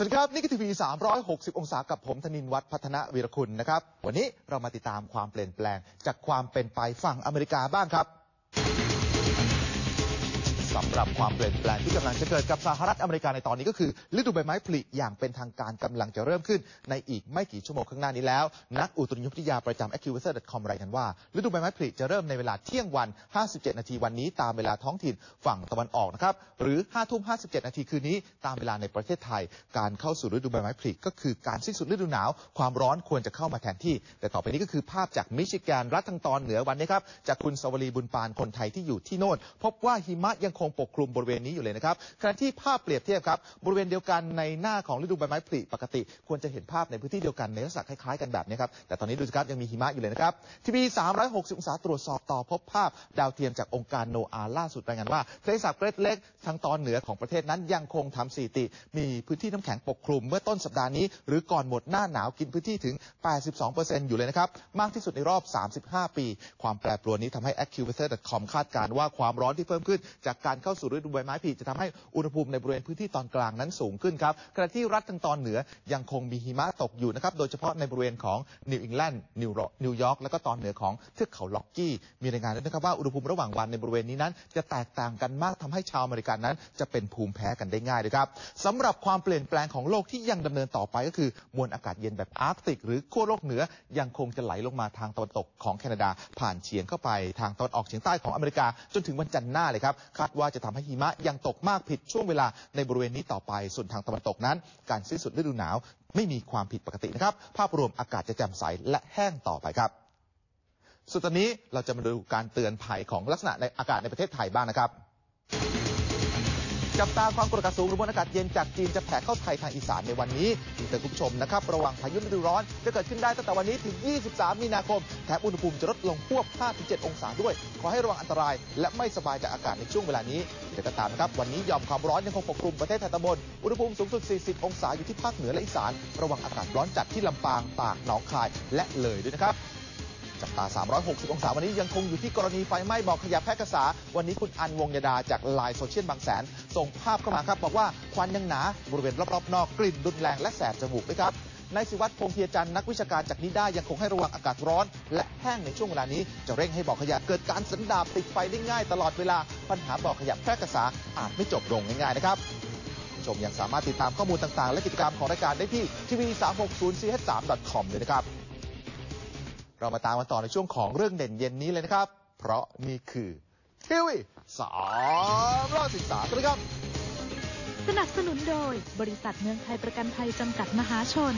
สวัสดีครับ นี่คือทีวี360 องศากับผมธนินวัฒน์พัฒนวีรคุณนะครับ วันนี้เรามาติดตามความเปลี่ยนแปลงจากความเป็นไปฝั่งอเมริกาบ้างครับ สำหรับความเปลี่ยนแปลงที่กำลังจะเกิดกับสหรัฐอเมริกาในตอนนี้ก็คือฤดูใบไม้ผลิอย่างเป็นทางการกำลังจะเริ่มขึ้น ในอีกไม่กี่ชั่วโมงข้างหน้านี้แล้ว นักอุตุนิยมวิทยาประจำ AccuWeather.com รายงานว่า ฤดูใบไม้ผลิจะเริ่มในเวลาเที่ยงวัน 57 นาทีวันนี้ตามเวลาท้องถิ่นฝั่งตะวันออกนะครับหรือ 5 ทุ่ม 57 นาทีคืนนี้ตามเวลาในประเทศไทย การเข้าสู่ฤดูใบไม้ผลิก็คือการสิ้นสุดฤดูหนาว ความร้อนควรจะเข้ามาแทนที่ แต่ต่อไปนี้ก็คือภาพจากมิชิแกนรัฐทางตอนเหนือวันนี้ครับจากคุณสวรีบุญปานคนไทยที่อยู่ที่โน่นพบว่าหิมะยังคงปกคลุมบริเวณนี้อยู่เลยนะครับขณะที่ภาพเปรียบเทียบครับบริเวณเดียวกันในหน้าของฤดูใบไม้ผลิปกติ ควรจะเห็นภาพในพื้นที่เดียวกันในลักษณะคล้ายๆกันแบบนี้ครับแต่ตอนนี้ดูสิครับยังมีหิมะอยู่เลยนะครับทีวี360องศาตรวจสอบต่อพบภาพดาวเทียมจากองค์การโนอาล่าสุดรายงานว่าทะเลสาบเกรดเล็กทางตอนเหนือของประเทศนั้นยังคงทำสถิติ มีพื้นที่น้ำแข็งปกคลุมเมื่อต้นสัปดาห์นี้ หรือก่อนหมดหน้าหนาวกินพื้นที่ถึง 82%อยู่เลยนะครับ มากที่สุดในรอบ 35 ปี ความแปรปรวนนี้ทำให้ AccuWeather.com คาดการณ์ว่าความร้อนที่เพิ่มขึ้นจากการเข้าสู่ฤดูใบไม้ผลิจะทำให้อุณหภูมิในบริเวณพื้นที่ตอนกลางนั้นสูงขึ้นครับขณะที่รัฐทางตอนเหนือยังคงมีหิมะตกอยู่นะครับ โดยเฉพาะในบริเวณของนิวอิงแลนด์นิวยอร์กและก็ตอนเหนือของเทือกเขาล็อกกี้ มีรายงานด้วยนะครับว่าอุณหภูมิระหว่างวันในบริเวณนี้นั้น จะแตกต่างกันมากทำให้ชาวอเมริกันนั้น จะเป็นภูมิแพ้กันได้ง่ายเลยครับสำหรับความเปลี่ยนแปลงของโลกที่ยังดำเนินต่อไปก็คือมวลอากาศเย็นแบบอาร์กติก หรือขั้วโลกเหนือยังคงจะไหลลงมาทางตะวันตกของแคนาดา ผ่านเฉียงเข้าไปทางตอนออกเฉียงใต้ของอเมริกาจนถึงวันจันทร์หน้าเลยครับคาดว่าจะทำให้หิมะยังตกมากผิดช่วงเวลาในบริเวณนี้ต่อไป ส่วนทางตะวันตกนั้น การสิ้นสุดฤดูหนาวไม่มีความผิดปกตินะครับ ภาพรวมอากาศจะแจ่มใสและแห้งต่อไปครับส่วนตอนนี้เราจะมาดูการเตือนภัยของลักษณะในอากาศในประเทศไทยบ้างนะครับ จับตาความกดอากาศสูงหรือมวลอากาศเย็นจากจีนจะแผ่เข้าไทยทางอีสานในวันนี้เตือนคุณผู้ชมนะครับระวังพายุฤดูร้อนจะเกิดขึ้นได้ตั้งแต่วันนี้ถึง 23 มีนาคมแถมอุณหภูมิจะลดลงพวบ 5-7 องศาด้วย ขอให้ระวังอันตราย และไม่สบายจากอากาศในช่วงเวลานี้เดียวก็ตามนะครับวันนี้ยอมความร้อนยังคงปกคลุมประเทศไทยตอนบนอุณหภูมิสูงสุด 40 องศาอยู่ที่ภาคเหนือและอีสาน ระวังอากาศร้อนจัดที่ลำปาง ตาก หนองคาย และเลยด้วยนะครับ จับตา 360 องศา วันนี้ยังคงอยู่ที่กรณีไฟไหม้บ่อขยะแพร่กษา วันนี้คุณอันวงยดาจากไลน์โซเชียลบางแสน ส่งภาพเข้ามาครับ บอกว่าควันยังหนา บริเวณรอบๆนอกกลิ่นรุนแรงและแสบจมูกด้วยครับนายสิวัตรพงเพียจันทร์นักวิชาการจากนิด้ายังคงให้ระวังอากาศร้อน และแห้งในช่วงเวลานี้ จะเร่งให้บ่อขยะเกิดการสันดาบติดไฟได้ง่ายตลอดเวลา ปัญหาบ่อขยะแพร่กษาอาจไม่จบลงง่ายๆนะครับผู้ชมยังสามารถติดตามข้อมูลต่างๆ และกิจกรรมของรายการได้ที่ทีวี 360ch3.com เลยนะครับ เรามาตามกันต่อในช่วงของเรื่องเด่นเย็นนี้เลยนะครับ เพราะนี่คือทีวีสามรอบสิบสามครับสนับสนุนโดยบริษัทเมืองไทยประกันภัยจำกัดมหาชน